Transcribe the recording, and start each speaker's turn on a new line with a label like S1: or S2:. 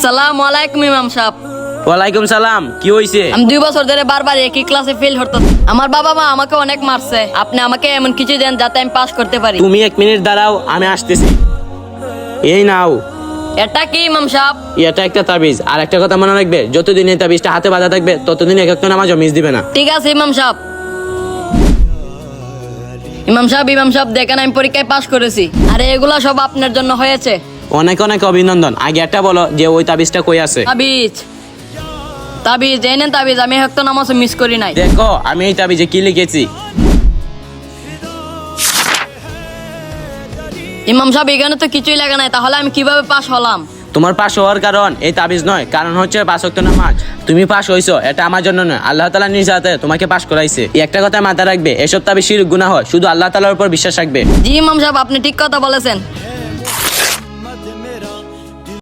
S1: আসসালামু আলাইকুম ইমাম সাহেব।
S2: ওয়ালাইকুম সালাম কি হইছে?
S1: আমি দুই বছর ধরে বারবার একই ক্লাসে ফেল হতো আমার বাবা মা আমাকে অনেক মারছে। আপনি আমাকে এমন কিছু দেন যাতে আমি পাস করতে পারি।
S2: তুমি এক মিনিট দাঁড়াও আমি আসতেছি। এই নাও।
S1: এটা কি ইমাম সাহেব?
S2: এটা একটা তাবিজ। আর একটা কথা মনে রাখবে যতদিন এই তাবিজটা হাতে বাঁধা থাকবে ততদিন এক একটা নামাজও মিস দিবে না।
S1: ঠিক আছে ইমাম সাহেব। ইমাম সাহেব ইমাম সাহেব দেখেন আমি পরীক্ষায় পাস করেছি। আরে এগুলা সব আপনার জন্য হয়েছে।
S2: অনেক অনেক অভিনন্দন। আগে একটা বলো যে ওই তাবিজটা কই আছে?
S1: তাবিজ। তাবিজ এই নেন তাবিজ আমি হয়তো নামাজ মিস করি নাই।
S2: দেখো আমি এই তাবিজে কি লিখেছি?
S1: ইমাম সাহেব এখানে তো কিছুই লাগে নাই তাহলে আমি কীভাবে পাস হলাম?
S2: তোমার পাশ হওয়ার কারণ এই তাবিজ নয় কারণ হচ্ছে পাঁচ ওয়াক্ত নামাজ। তুমি পাশ হইছো এটা আমার জন্য নয়। আল্লাহ তালা নিজ হাতে তোমাকে পাশ করাইছে। একটা কথা মাথায় রাখবে এসব তাবিজ শির গুণা হয় শুধু আল্লাহ তালার উপর বিশ্বাস রাখবে।
S1: জি ইমাম সাহেব আপনি ঠিক কথা বলেছেন।